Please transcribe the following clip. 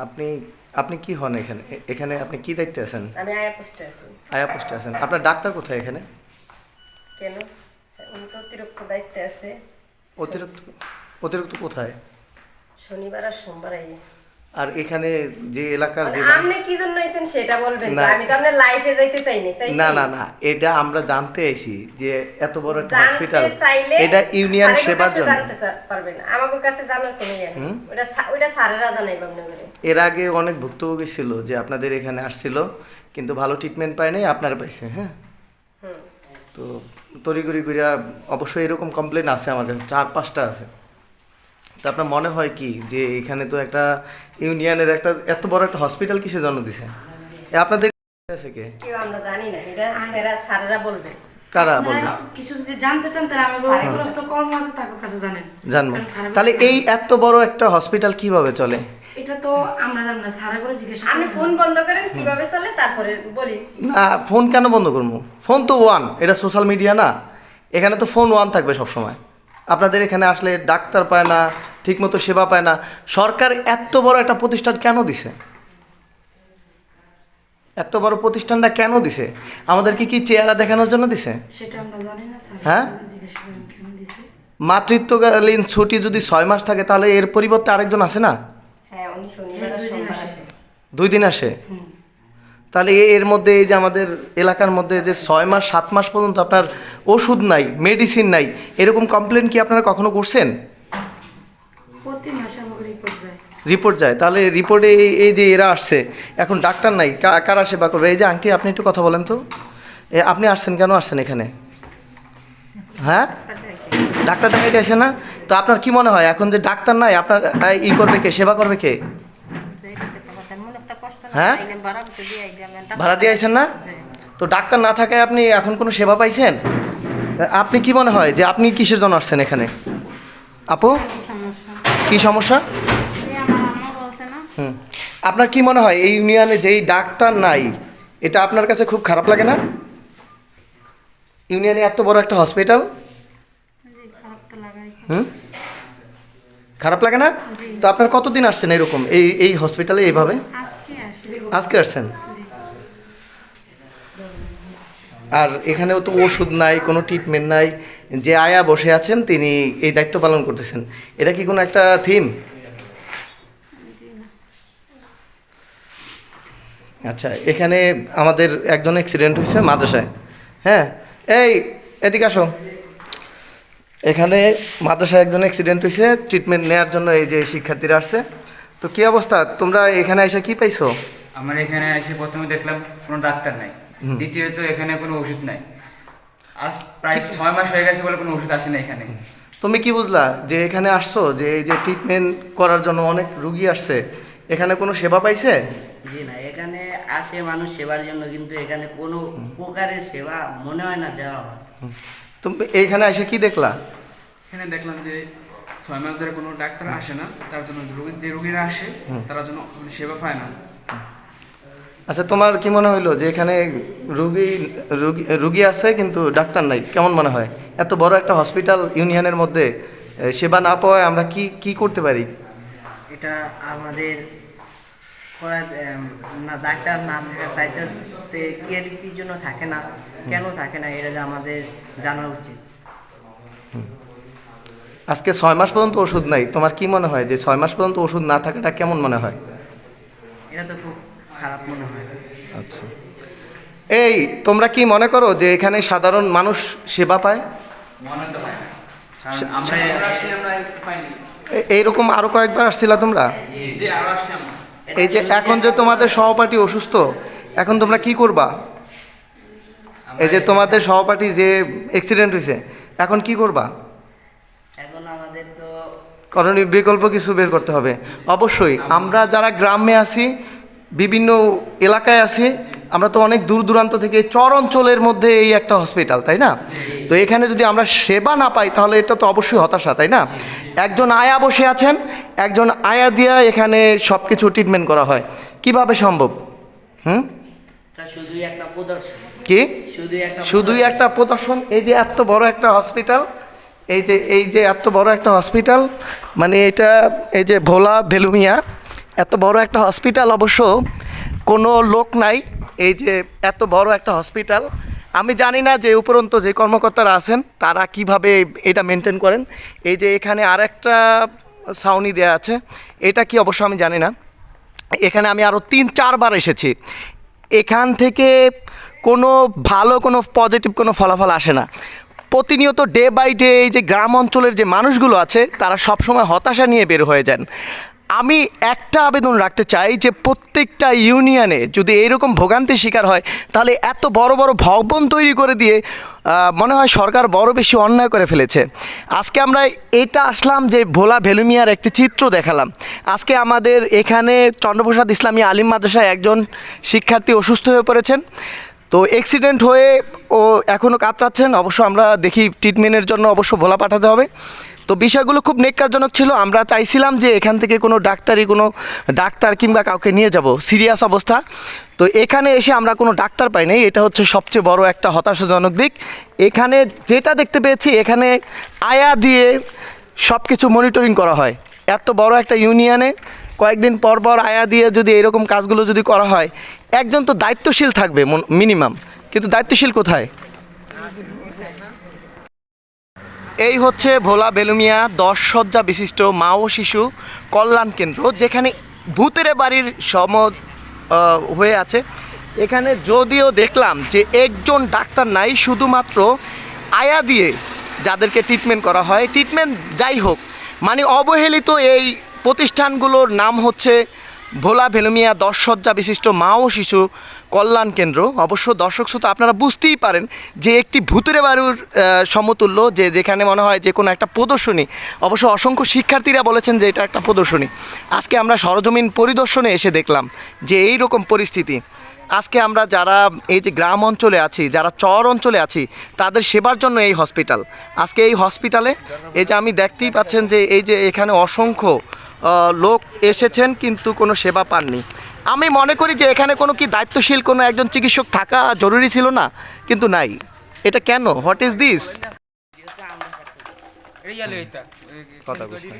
আপনি আপনি কি হন এখানে? এখানে আপনি কি দায়িত্বে আছেন? আমি আয়া পোস্টে আছি। আয়া পোস্টে আছেন। আপনার ডাক্তার কোথায় এখানে? কেন? উনি তো অতিরিক্ত দায়িত্বে আছে। অতিরিক্ত অতিরিক্ত কোথায়? শনিবার আর সোমবার আই আর এখানে যে এলাকার যে আপনি কি জন্য আইছেন সেটা বলবেন। না। আমি তো আপনার লাইফে যাইতে চাইনি চাইছি। না না না এটা আমরা জানতে আইছি যে এত বড় একটা হসপিটাল এটা ইউনিয়ন সেবার জন্য। জানতে পারবেন। আমার কাছে জানার কোনো ইয়ে নেই? ওটা ওটা স্যারেরা জানাইবে আপনাদের এর আগে অনেক ভুক্তভোগী ছিল যে আপনাদের এখানে আসছিল কিন্তু ভালো ট্রিটমেন্ট পায় নাই আপনারা পাইছে হ্যাঁ? হুম। তো তড়িঘড়ি করিয়া অবশ্যই এরকম কমপ্লেন আছে আমার কাছে চার পাঁচটা আছে। তো আপনার মনে হয় কি যে এখানে তো একটা ইউনিয়নের একটা এত বড় একটা হসপিটাল কিসের জন্য দিছে? আপনাদের আছে কে? কেউ আমরা জানি না এটা স্যারেরা বলবে। কারা বলবে? কিছু যদি জানতে চান তাহলে আমাদের কর্ম আছে কাছে জানেন। জানব। তাহলে এই এত বড় একটা হসপিটাল কীভাবে চলে? এটা তো আমরা জানি না সারা করে জিজ্ঞাসা আপনি ফোন বন্ধ করেন কীভাবে চলে? তারপরে বলি। না ফোন কেন বন্ধ করব? ফোন তো ওয়ান এটা সোশ্যাল মিডিয়া না। এখানে তো ফোন ওয়ান থাকবে সব সময় আপনাদের এখানে আসলে ডাক্তার পায় না ঠিকমতো সেবা পায় না। সরকার এত বড় একটা প্রতিষ্ঠান কেন দিছে? এত বড় প্রতিষ্ঠানটা কেন দিছে? আমাদেরকে কি চেহারা দেখানোর জন্য দিছে? সেটা আমরা জানি না স্যার। হ্যাঁ? জিজ্ঞাসা করেন কেন দিছে? মাতৃত্বকালীন ছুটি যদি ছয় মাস থাকে তাহলে এর পরিবর্তে আরেকজন আসে না? হ্যাঁ দুই দিন আসে। আসে দুই দিন আসে হুম। তাহলে এর মধ্যে এই যে আমাদের এলাকার মধ্যে যে ছয় মাস সাত মাস পর্যন্ত আপনার ওষুধ নাই মেডিসিন নাই এরকম কমপ্লেন কি আপনারা কখনো করছেন? প্রতি মাসে রিপোর্ট যায় রিপোর্ট যায়। তাহলে রিপোর্টে এই- যে এরা আসছে এখন ডাক্তার নাই কারা সেবা করবে? এই যে আংটি আপনি একটু কথা বলেন তো। আপনি আসছেন কেন আসছেন এখানে? হ্যাঁ? ডাক্তার দেখাইতে আসে না? তো আপনার কি মনে হয়? এখন যে ডাক্তার নাই আপনার ই করবে কে? সেবা করবে কে? হ্যাঁ? ভাড়া দিয়ে আইছেন না? তো ডাক্তার না থাকায় আপনি এখন কোনো সেবা পাইছেন? আপনি কি মনে হয় যে আপনি কিসের জন্য আসছেন এখানে? আপু? কি সমস্যা? হুম। আপনার কি মনে হয় এই ইউনিয়নে যেই ডাক্তার নাই এটা আপনার কাছে খুব খারাপ লাগে না? ইউনিয়নে এত বড় একটা হসপিটাল? হুম? খারাপ লাগে না? তো আপনার কতদিন আসছেন এরকম এই এই হসপিটালে এইভাবে? আজকে আসছেন? আর এখানেও তো ওষুধ নাই, কোনো ট্রিটমেন্ট নাই। যে আয়া বসে আছেন, তিনি এই দায়িত্ব পালন করতেছেন। এটা কি কোনো একটা থিম আচ্ছা এখানে আমাদের একজন অ্যাক্সিডেন্ট হয়েছে মাদ্রাসায়। হ্যাঁ এই, এদিকে আসো। এখানে মাদ্রাসায় একজন অ্যাক্সিডেন্ট হয়েছে ট্রিটমেন্ট নেওয়ার জন্য এই যে শিক্ষার্থীরা আসছে। তো কি অবস্থা? তোমরা এখানে এসে কি পাইছো? আমার এখানে এসে প্রথমে দেখলাম কোনো ডাক্তার নাই। দ্বিতীয়ত এখানে কোনো ওষুধ নাই। আজ প্রায় ছয় মাস হয়ে গেছে বলে কোনো ওষুধ আসে না এখানে। তুমি কি বুঝলা যে এখানে আসছো যে এই যে ট্রিটমেন্ট করার জন্য অনেক রুগী আসছে এখানে কোনো সেবা পাইছে? জি না এখানে আসে মানুষ সেবার জন্য কিন্তু এখানে কোনো প্রকারের সেবা মনে হয় না দেওয়া হয়। তুমি এইখানে এসে কি দেখলা? এখানে দেখলাম যে ছয় মাস ধরে কোনো ডাক্তার আসে না তার জন্য রোগী যে রোগীরা আসে তারা যেন মানে সেবা পায় না। আচ্ছা তোমার কি মনে হইল যে এখানে রুগী রুগী রুগী আছে কিন্তু ডাক্তার নাই? কেমন মনে হয়? এত বড় একটা হসপিটাল ইউনিয়নের মধ্যে সেবা না পাওয়ায় আমরা কি কি করতে পারি? এটা আমাদের করা না ডাক্তার না থাকার দায়িত্বতে এর কি জন্য থাকে না? কেন থাকে না? এটা যে আমাদের জানা উচিত। আজকে ছয় মাস পর্যন্ত ওষুধ নাই। তোমার কি মনে হয় যে ছয় মাস পর্যন্ত ওষুধ না থাকাটা কেমন মনে হয়? এটা তো খুব খারাপ মনে হয় আচ্ছা। এই তোমরা কি মনে করো যে এখানে সাধারণ মানুষ সেবা পায়? কারণ এইরকম আরও কয়েকবার আসছিলা তোমরা? এই যে এখন যে তোমাদের সহপাঠী অসুস্থ এখন তোমরা কি করবা? এই যে তোমাদের সহপাঠী যে অ্যাক্সিডেন্ট হয়েছে এখন কি করবা? এখন আমাদের তো করণীয় বিকল্প কিছু বের করতে হবে। অবশ্যই আমরা যারা গ্রামে আছি বিভিন্ন এলাকায় আছি। আমরা তো অনেক দূর দূরান্ত থেকে চর অঞ্চলের মধ্যে এই একটা হসপিটাল তাই না? তো এখানে যদি আমরা সেবা না পাই তাহলে এটা তো অবশ্যই হতাশা তাই না? একজন আয়া বসে আছেন একজন আয়া দিয়া এখানে সব কিছু ট্রিটমেন্ট করা হয়। কীভাবে সম্ভব? হুম? শুধুই একটা প্রদর্শন। কি? শুধুই একটা শুধুই একটা প্রদর্শন? এই যে এত বড় একটা হসপিটাল এই যে এই যে এত বড় একটা হসপিটাল মানে এটা এই যে ভোলা ভেলুমিয়া এত বড় একটা হসপিটাল অবশ্য কোনো লোক নাই, এই যে এত বড় একটা হসপিটাল। আমি জানি না যে উপরন্ত যে কর্মকর্তারা আছেন, তারা কীভাবে এটা মেনটেন করেন। এই যে এখানে আর একটা সাউনি দেওয়া আছে, এটা কি অবশ্য আমি জানি না। এখানে আমি আরও তিন, চারবার এসেছি। এখান থেকে কোনো ভালো, কোনো পজিটিভ, কোনো ফলাফল আসে না। প্রতিনিয়ত ডে বাই ডে এই যে গ্রাম অঞ্চলের যে মানুষগুলো আছে, তারা সবসময় হতাশা নিয়ে বের হয়ে যান। আমি একটা আবেদন রাখতে চাই যে প্রত্যেকটা ইউনিয়নে যদি এরকম ভোগান্তির শিকার হয়, তাহলে এত বড় বড় ভবন তৈরি করে দিয়ে মনে হয় সরকার বড় বেশি অন্যায় করে ফেলেছে। আজকে আমরা এটা আসলাম যে ভোলা ভেলুমিয়ার একটি চিত্র দেখালাম। আজকে আমাদের এখানে চন্দ্রপ্রসাদ ইসলামী আলিম মাদ্রাসায় একজন শিক্ষার্থী অসুস্থ হয়ে পড়েছেন। তো অ্যাক্সিডেন্ট হয়ে ও এখনও কাতরাচ্ছেন, অবশ্য আমরা দেখি ট্রিটমেন্টের জন্য অবশ্য ভোলা পাঠাতে হবে। তো বিষয়গুলো খুব নেককারজনক ছিল, আমরা চাইছিলাম যে এখান থেকে কোনো ডাক্তারি, কোনো ডাক্তার কিংবা কাউকে নিয়ে যাব, সিরিয়াস অবস্থা। তো এখানে এসে আমরা কোনো ডাক্তার পাই নাই, এটা হচ্ছে সবচেয়ে বড় একটা হতাশাজনক দিক। এখানে যেটা দেখতে পেয়েছি, এখানে আয়া দিয়ে সব কিছু মনিটরিং করা হয়। এত বড় একটা ইউনিয়নে কয়েকদিন পর পর আয়া দিয়ে যদি এরকম কাজগুলো যদি করা হয়, একজন তো দায়িত্বশীল থাকবে মিনিমাম কিন্তু দায়িত্বশীল কোথায়? এই হচ্ছে ভোলা বেলুমিয়া দশ শয্যা বিশিষ্ট মা ও শিশু কল্যাণ কেন্দ্র, যেখানে ভূতের বাড়ির সম হয়ে আছে। এখানে যদিও দেখলাম যে একজন ডাক্তার নাই, শুধুমাত্র আয়া দিয়ে যাদেরকে ট্রিটমেন্ট করা হয়। ট্রিটমেন্ট যাই হোক মানে অবহেলিত এই প্রতিষ্ঠানগুলোর নাম হচ্ছে ভোলা ভেলুমিয়া দশ শয্যা বিশিষ্ট মা ও শিশু কল্যাণ কেন্দ্র। অবশ্য দর্শক শ্রোতা, আপনারা বুঝতেই পারেন যে একটি ভূতের বাড়ির সমতুল্য, যে যেখানে মনে হয় যে কোনো একটা প্রদর্শনী। অবশ্য অসংখ্য শিক্ষার্থীরা বলেছেন যে এটা একটা প্রদর্শনী। আজকে আমরা সরজমিন পরিদর্শনে এসে দেখলাম যে এই রকম পরিস্থিতি। আজকে আমরা যারা এই যে গ্রাম অঞ্চলে আছি, যারা চর অঞ্চলে আছি, তাদের সেবার জন্য এই হসপিটাল। আজকে এই হসপিটালে এই যে আমি দেখতেই পাচ্ছেন যে এই যে এখানে অসংখ্য লোক এসেছেন কিন্তু কোনো সেবা পাননি। আমি মনে করি যে এখানে কোনো কি দায়িত্বশীল কোনো একজন চিকিৎসক থাকা জরুরি ছিল না কিন্তু নাই। এটা কেন? হোয়াট ইজ দিস কথা বুঝতে